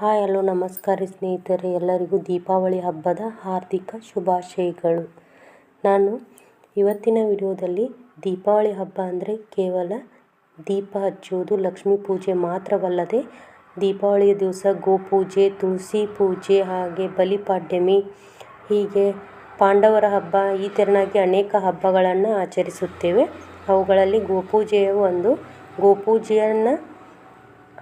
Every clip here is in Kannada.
ಹಾಯ್, ಹಲೋ, ನಮಸ್ಕಾರ ಸ್ನೇಹಿತರೆ. ಎಲ್ಲರಿಗೂ ದೀಪಾವಳಿ ಹಬ್ಬದ ಹಾರ್ದಿಕ ಶುಭಾಶಯಗಳು. ನಾನು ಇವತ್ತಿನ ವಿಡಿಯೋದಲ್ಲಿ ದೀಪಾವಳಿ ಹಬ್ಬ ಅಂದರೆ ಕೇವಲ ದೀಪ ಹಚ್ಚುವುದು, ಲಕ್ಷ್ಮೀ ಪೂಜೆ ಮಾತ್ರವಲ್ಲದೆ ದೀಪಾವಳಿಯ ದಿವಸ ಗೋಪೂಜೆ, ತುಳಸಿ ಪೂಜೆ, ಹಾಗೆ ಬಲಿಪಾಡ್ಯಮಿ ಹೀಗೆ ಪಾಂಡವರ ಹಬ್ಬ, ಈ ತೆರನಾಗಿ ಅನೇಕ ಹಬ್ಬಗಳನ್ನು ಆಚರಿಸುತ್ತೇವೆ. ಅವುಗಳಲ್ಲಿ ಗೋಪೂಜೆಯ ಒಂದು. ಗೋಪೂಜೆಯನ್ನು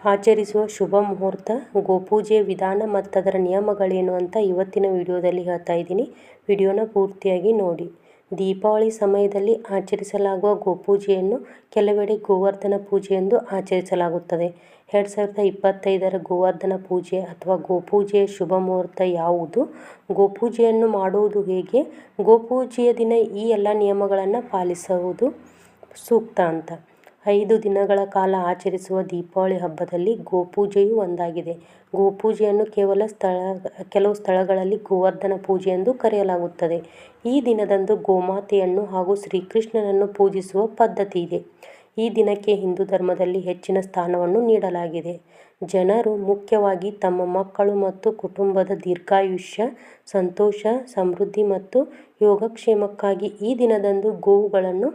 ಆಚರಿಸುವ ಶುಭ ಮುಹೂರ್ತ, ಗೋಪೂಜೆ, ವಿಧಾನ ಮತ್ತು ಅದರ ನಿಯಮಗಳೇನು ಅಂತ ಇವತ್ತಿನ ವಿಡಿಯೋದಲ್ಲಿ ಹೇಳ್ತಾ ಇದ್ದೀನಿ. ವಿಡಿಯೋನ ಪೂರ್ತಿಯಾಗಿ ನೋಡಿ. ದೀಪಾವಳಿ ಸಮಯದಲ್ಲಿ ಆಚರಿಸಲಾಗುವ ಗೋಪೂಜೆಯನ್ನು ಕೆಲವೆಡೆ ಗೋವರ್ಧನ ಪೂಜೆ ಎಂದು ಆಚರಿಸಲಾಗುತ್ತದೆ. ಎರಡು ಸಾವಿರದ ಇಪ್ಪತ್ತೈದರ ಗೋವರ್ಧನ ಪೂಜೆ ಅಥವಾ ಗೋಪೂಜೆಯ ಶುಭ ಮುಹೂರ್ತ ಯಾವುದು? ಗೋಪೂಜೆಯನ್ನು ಮಾಡುವುದು ಹೇಗೆ? ಗೋಪೂಜೆಯ ದಿನ ಈ ಎಲ್ಲ ನಿಯಮಗಳನ್ನು ಪಾಲಿಸುವುದು ಸೂಕ್ತ ಅಂತ. ಐದು ದಿನಗಳ ಕಾಲ ಆಚರಿಸುವ ದೀಪಾವಳಿ ಹಬ್ಬದಲ್ಲಿ ಗೋಪೂಜೆಯೂ ಒಂದಾಗಿದೆ. ಗೋಪೂಜೆಯನ್ನು ಕೇವಲ ಸ್ಥಳ, ಕೆಲವು ಸ್ಥಳಗಳಲ್ಲಿ ಗೋವರ್ಧನ ಪೂಜೆ ಎಂದು ಕರೆಯಲಾಗುತ್ತದೆ. ಈ ದಿನದಂದು ಗೋಮಾತೆಯನ್ನು ಹಾಗೂ ಶ್ರೀಕೃಷ್ಣನನ್ನು ಪೂಜಿಸುವ ಪದ್ಧತಿ ಇದೆ. ಈ ದಿನಕ್ಕೆ ಹಿಂದೂ ಧರ್ಮದಲ್ಲಿ ಹೆಚ್ಚಿನ ಸ್ಥಾನವನ್ನು ನೀಡಲಾಗಿದೆ. ಜನರು ಮುಖ್ಯವಾಗಿ ತಮ್ಮ ಮಕ್ಕಳು ಮತ್ತು ಕುಟುಂಬದ ದೀರ್ಘಾಯುಷ್ಯ, ಸಂತೋಷ, ಸಮೃದ್ಧಿ ಮತ್ತು ಯೋಗಕ್ಷೇಮಕ್ಕಾಗಿ ಈ ದಿನದಂದು ಗೋವುಗಳನ್ನು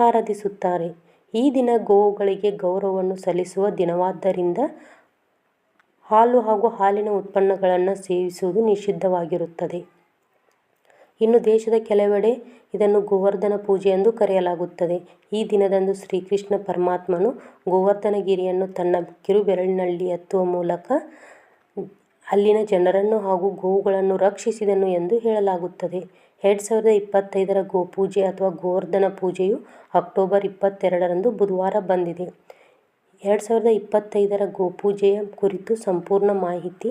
ಆರಾಧಿಸುತ್ತಾರೆ. ಈ ದಿನ ಗೋವುಗಳಿಗೆ ಗೌರವವನ್ನು ಸಲ್ಲಿಸುವ ದಿನವಾದ್ದರಿಂದ ಹಾಲು ಹಾಗೂ ಹಾಲಿನ ಉತ್ಪನ್ನಗಳನ್ನು ಸೇವಿಸುವುದು ನಿಷಿದ್ಧವಾಗಿರುತ್ತದೆ. ಇನ್ನು ದೇಶದ ಕೆಲವೆಡೆ ಇದನ್ನು ಗೋವರ್ಧನ ಪೂಜೆ ಎಂದು ಕರೆಯಲಾಗುತ್ತದೆ. ಈ ದಿನದಂದು ಶ್ರೀಕೃಷ್ಣ ಪರಮಾತ್ಮನು ಗೋವರ್ಧನಗಿರಿಯನ್ನು ತನ್ನ ಕಿರುಬೆರಳಿನಲ್ಲಿ ಎತ್ತುವ ಮೂಲಕ ಅಲ್ಲಿನ ಜನರನ್ನು ಹಾಗೂ ಗೋವುಗಳನ್ನು ರಕ್ಷಿಸಿದನು ಎಂದು ಹೇಳಲಾಗುತ್ತದೆ. ಎರಡು ಸಾವಿರದ ಇಪ್ಪತ್ತೈದರ ಗೋಪೂಜೆ ಅಥವಾ ಗೋವರ್ಧನ ಪೂಜೆಯು ಅಕ್ಟೋಬರ್ ಇಪ್ಪತ್ತೆರಡರಂದು ಬುಧವಾರ ಬಂದಿದೆ. ಎರಡು ಸಾವಿರದ ಇಪ್ಪತ್ತೈದರ ಗೋಪೂಜೆಯ ಕುರಿತು ಸಂಪೂರ್ಣ ಮಾಹಿತಿ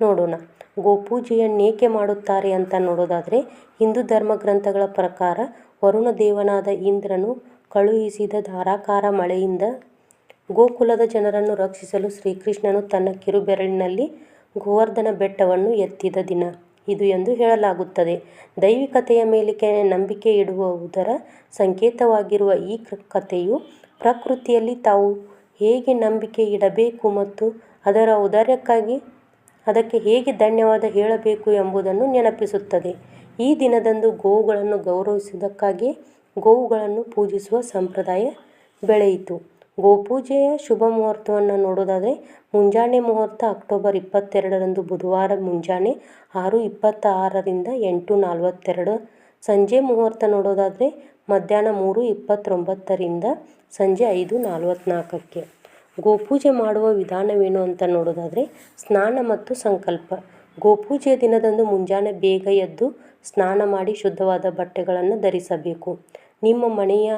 ನೋಡೋಣ. ಗೋಪೂಜೆಯನ್ನೇಕೆ ಮಾಡುತ್ತಾರೆ ಅಂತ ನೋಡೋದಾದರೆ, ಹಿಂದೂ ಧರ್ಮ ಗ್ರಂಥಗಳ ಪ್ರಕಾರ ವರುಣ ದೇವನಾದ ಇಂದ್ರನು ಕಳುಹಿಸಿದ ಧಾರಾಕಾರ ಮಳೆಯಿಂದ ಗೋಕುಲದ ಜನರನ್ನು ರಕ್ಷಿಸಲು ಶ್ರೀಕೃಷ್ಣನು ತನ್ನ ಕಿರುಬೆರಳಿನಲ್ಲಿ ಗೋವರ್ಧನ ಬೆಟ್ಟವನ್ನು ಎತ್ತಿದ ದಿನ. ಇದು ಎಂದು ಹೇಳಲಾಗುತ್ತದೆ. ದೈವಿಕತೆಯ ಮೇಲೆ ನಂಬಿಕೆ ಇಡುವುದರ ಸಂಕೇತವಾಗಿರುವ ಈ ಕಥೆಯು ಪ್ರಕೃತಿಯಲ್ಲಿ ತಾವು ಹೇಗೆ ನಂಬಿಕೆ ಇಡಬೇಕು ಮತ್ತು ಅದರ ಔದಾರ್ಯಕ್ಕಾಗಿ ಅದಕ್ಕೆ ಹೇಗೆ ಧನ್ಯವಾದ ಹೇಳಬೇಕು ಎಂಬುದನ್ನು ನೆನಪಿಸುತ್ತದೆ. ಈ ದಿನದಂದು ಗೋವುಗಳನ್ನು ಗೌರವಿಸುವುದಕ್ಕಾಗಿ ಗೋವುಗಳನ್ನು ಪೂಜಿಸುವ ಸಂಪ್ರದಾಯ ಬೆಳೆಯಿತು. ಗೋಪೂಜೆಯ ಶುಭ ಮುಹೂರ್ತವನ್ನು ನೋಡೋದಾದರೆ ಮುಂಜಾನೆ ಮುಹೂರ್ತ ಅಕ್ಟೋಬರ್ ಇಪ್ಪತ್ತೆರಡರಂದು ಬುಧವಾರ ಮುಂಜಾನೆ ಆರು ಇಪ್ಪತ್ತಾರರಿಂದ ಎಂಟು ನಲವತ್ತೆರಡು. ಸಂಜೆ ಮುಹೂರ್ತ ನೋಡೋದಾದರೆ ಮಧ್ಯಾಹ್ನ ಮೂರು ಇಪ್ಪತ್ತೊಂಬತ್ತರಿಂದ ಸಂಜೆ ಐದು ನಲವತ್ತ್ನಾಲ್ಕಕ್ಕೆ ಗೋಪೂಜೆ ಮಾಡುವ ವಿಧಾನವೇನು ಅಂತ ನೋಡೋದಾದರೆ ಸ್ನಾನ ಮತ್ತು ಸಂಕಲ್ಪ. ಗೋಪೂಜೆಯ ದಿನದಂದು ಮುಂಜಾನೆ ಬೇಗ ಎದ್ದು ಸ್ನಾನ ಮಾಡಿ ಶುದ್ಧವಾದ ಬಟ್ಟೆಗಳನ್ನು ಧರಿಸಬೇಕು. ನಿಮ್ಮ ಮನೆಯ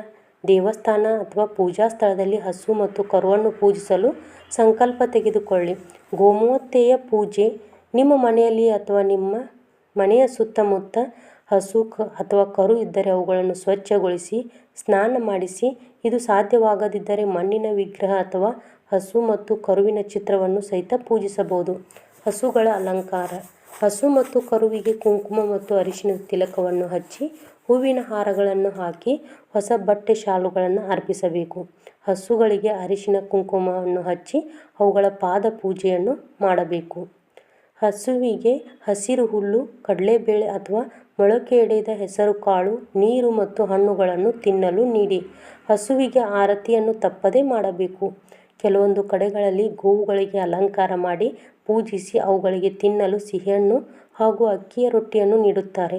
ದೇವಸ್ಥಾನ ಅಥವಾ ಪೂಜಾ ಸ್ಥಳದಲ್ಲಿ ಹಸು ಮತ್ತು ಕರುವನ್ನು ಪೂಜಿಸಲು ಸಂಕಲ್ಪ ತೆಗೆದುಕೊಳ್ಳಿ. ಗೋಮೂತೆಯ ಪೂಜೆ ನಿಮ್ಮ ಮನೆಯಲ್ಲಿ ಅಥವಾ ನಿಮ್ಮ ಮನೆಯ ಸುತ್ತಮುತ್ತ ಹಸು ಕ ಅಥವಾ ಕರು ಇದ್ದರೆ ಅವುಗಳನ್ನು ಸ್ವಚ್ಛಗೊಳಿಸಿ, ಸ್ನಾನ ಮಾಡಿಸಿ, ಇದು ಸಾಧ್ಯವಾಗದಿದ್ದರೆ ಮಣ್ಣಿನ ವಿಗ್ರಹ ಅಥವಾ ಹಸು ಮತ್ತು ಕರುವಿನ ಚಿತ್ರವನ್ನು ಸಹಿತ ಪೂಜಿಸಬಹುದು. ಹಸುಗಳ ಅಲಂಕಾರ. ಹಸು ಮತ್ತು ಕರುವಿಗೆ ಕುಂಕುಮ ಮತ್ತು ಅರಿಶಿಣದ ತಿಲಕವನ್ನು ಹಚ್ಚಿ ಹೂವಿನ ಹಾರಗಳನ್ನು ಹಾಕಿ ಹೊಸ ಬಟ್ಟೆ ಶಾಲುಗಳನ್ನು ಅರ್ಪಿಸಬೇಕು. ಹಸುಗಳಿಗೆ ಅರಿಶಿನ ಕುಂಕುಮವನ್ನು ಹಚ್ಚಿ ಅವುಗಳ ಪಾದ ಪೂಜೆಯನ್ನು ಮಾಡಬೇಕು. ಹಸುವಿಗೆ ಹಸಿರು ಹುಲ್ಲು, ಕಡಲೆಬೇಳೆ ಅಥವಾ ಮೊಳಕೆಯೊಡೆದ ಹೆಸರುಕಾಳು ನೀರು ಮತ್ತು ಹಣ್ಣುಗಳನ್ನು ತಿನ್ನಲು ನೀಡಿ. ಹಸುವಿಗೆ ಆರತಿಯನ್ನು ತಪ್ಪದೇ ಮಾಡಬೇಕು. ಕೆಲವೊಂದು ಕಡೆಗಳಲ್ಲಿ ಗೋವುಗಳಿಗೆ ಅಲಂಕಾರ ಮಾಡಿ ಪೂಜಿಸಿ ಅವುಗಳಿಗೆ ತಿನ್ನಲು ಸಿಹಿಹಣ್ಣು ಹಾಗೂ ಅಕ್ಕಿಯ ರೊಟ್ಟಿಯನ್ನು ನೀಡುತ್ತಾರೆ.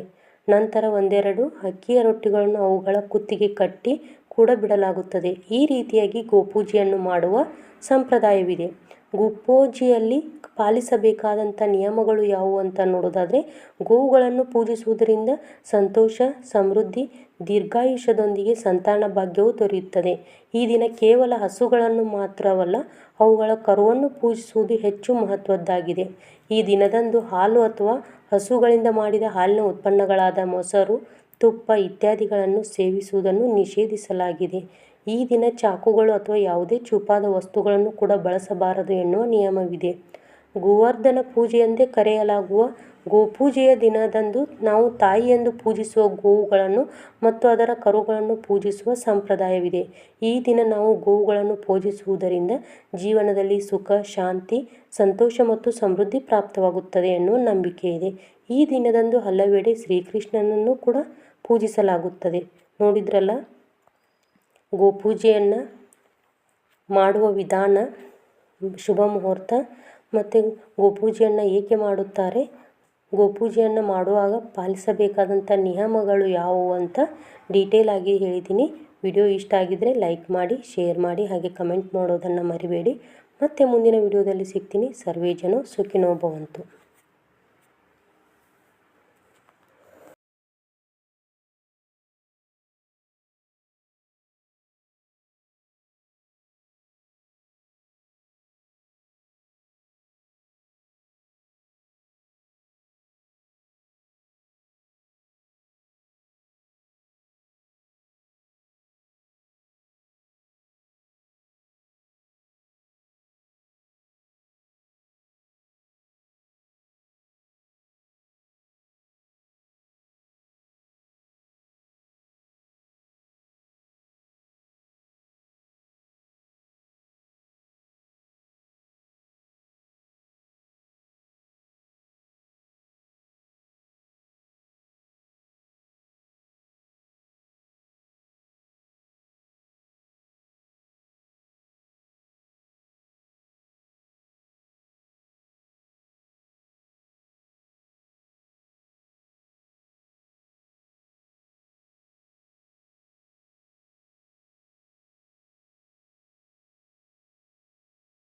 ನಂತರ ಒಂದೆರಡು ಅಕ್ಕಿಯ ರೊಟ್ಟಿಗಳನ್ನು ಅವುಗಳ ಕುತ್ತಿಗೆ ಕಟ್ಟಿ ಕೂಡ ಬಿಡಲಾಗುತ್ತದೆ. ಈ ರೀತಿಯಾಗಿ ಗೋಪೂಜೆಯನ್ನು ಮಾಡುವ ಸಂಪ್ರದಾಯವಿದೆ. ಗೋಪೂಜೆಯಲ್ಲಿ ಪಾಲಿಸಬೇಕಾದಂಥ ನಿಯಮಗಳು ಯಾವುವು ಅಂತ ನೋಡೋದಾದರೆ, ಗೋವುಗಳನ್ನು ಪೂಜಿಸುವುದರಿಂದ ಸಂತೋಷ, ಸಮೃದ್ಧಿ ದೀರ್ಘಾಯುಷ್ಯದೊಂದಿಗೆ ಸಂತಾನ ಭಾಗ್ಯವು ದೊರೆಯುತ್ತದೆ. ಈ ದಿನ ಕೇವಲ ಹಸುಗಳನ್ನು ಮಾತ್ರವಲ್ಲ, ಅವುಗಳ ಕರುವನ್ನು ಪೂಜಿಸುವುದು ಹೆಚ್ಚು ಮಹತ್ವದ್ದಾಗಿದೆ. ಈ ದಿನದಂದು ಹಾಲು ಅಥವಾ ಹಸುಗಳಿಂದ ಮಾಡಿದ ಹಾಲಿನ ಉತ್ಪನ್ನಗಳಾದ ಮೊಸರು, ತುಪ್ಪ ಇತ್ಯಾದಿಗಳನ್ನು ಸೇವಿಸುವುದನ್ನು ನಿಷೇಧಿಸಲಾಗಿದೆ. ಈ ದಿನ ಚಾಕುಗಳು ಅಥವಾ ಯಾವುದೇ ಚೂಪಾದ ವಸ್ತುಗಳನ್ನು ಕೂಡ ಬಳಸಬಾರದು ಎನ್ನುವ ನಿಯಮವಿದೆ. ಗೋವರ್ಧನ ಪೂಜೆ ಎಂದೇ ಕರೆಯಲಾಗುವ ಗೋಪೂಜೆಯ ದಿನದಂದು ನಾವು ತಾಯಿಯೆಂದು ಪೂಜಿಸುವ ಗೋವುಗಳನ್ನು ಮತ್ತು ಅದರ ಕರುಗಳನ್ನು ಪೂಜಿಸುವ ಸಂಪ್ರದಾಯವಿದೆ. ಈ ದಿನ ನಾವು ಗೋವುಗಳನ್ನು ಪೂಜಿಸುವುದರಿಂದ ಜೀವನದಲ್ಲಿ ಸುಖ, ಶಾಂತಿ, ಸಂತೋಷ ಮತ್ತು ಸಮೃದ್ಧಿ ಪ್ರಾಪ್ತವಾಗುತ್ತದೆ ಎನ್ನುವ ನಂಬಿಕೆ ಇದೆ. ಈ ದಿನದಂದು ಹಲವೆಡೆ ಶ್ರೀಕೃಷ್ಣನನ್ನು ಕೂಡ ಪೂಜಿಸಲಾಗುತ್ತದೆ. ನೋಡಿದ್ರಲ್ಲ? ಗೋಪೂಜೆಯನ್ನು ಮಾಡುವ ವಿಧಾನ ಶುಭ ಮುಹೂರ್ತ ಮತ್ತು ಗೋಪೂಜೆಯನ್ನು ಏಕೆ ಮಾಡುತ್ತಾರೆ? ಗೋಪೂಜೆಯನ್ನು ಮಾಡುವಾಗ ಪಾಲಿಸಬೇಕಾದಂಥ ನಿಯಮಗಳು ಯಾವುವು ಅಂತ ಡೀಟೇಲ್ ಆಗಿ ಹೇಳಿದ್ದೀನಿ. ವಿಡಿಯೋ ಇಷ್ಟ ಆಗಿದ್ದರೆ ಲೈಕ್ ಮಾಡಿ ಶೇರ್ ಮಾಡಿ, ಹಾಗೆ ಕಮೆಂಟ್ ಮಾಡೋದನ್ನು ಮರಿಬೇಡಿ. ಮತ್ತೆ ಮುಂದಿನ ವಿಡಿಯೋದಲ್ಲಿ ಸಿಗ್ತೀನಿ. ಸರ್ವೇ ಜನ ಸುಖಿನೋ ಭವಂತು